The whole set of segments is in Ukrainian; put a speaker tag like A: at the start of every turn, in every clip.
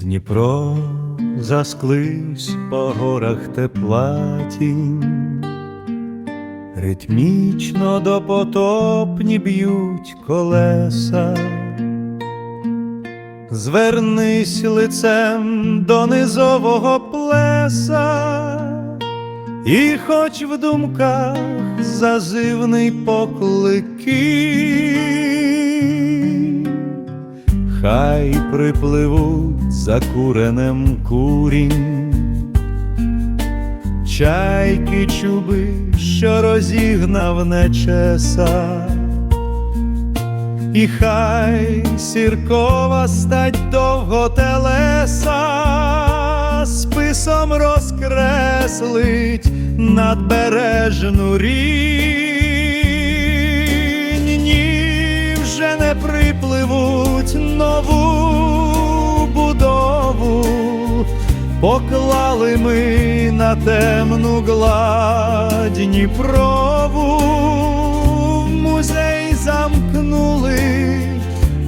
A: Дніпро заскливсь по горах теплатінь, ритмічно допотопні б'ють колеса, звернись лицем до низового плеса, і хоч в думках зазивний поклики, хай припливуть за куренем курінь, чайки чуби, що розігнав нечеса, і хай сіркова стать довго телеса, списом розкреслить надбережну рінь, поклали ми на темну гладь Дніпрову, музей замкнули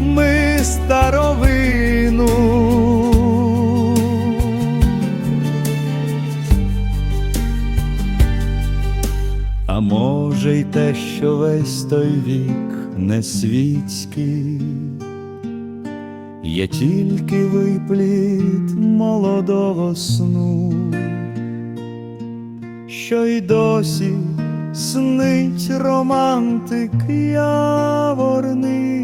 A: ми старовину. А може, й те, що весь той вік не світський, є тільки випліт сну, що й досі снить романтик яворниць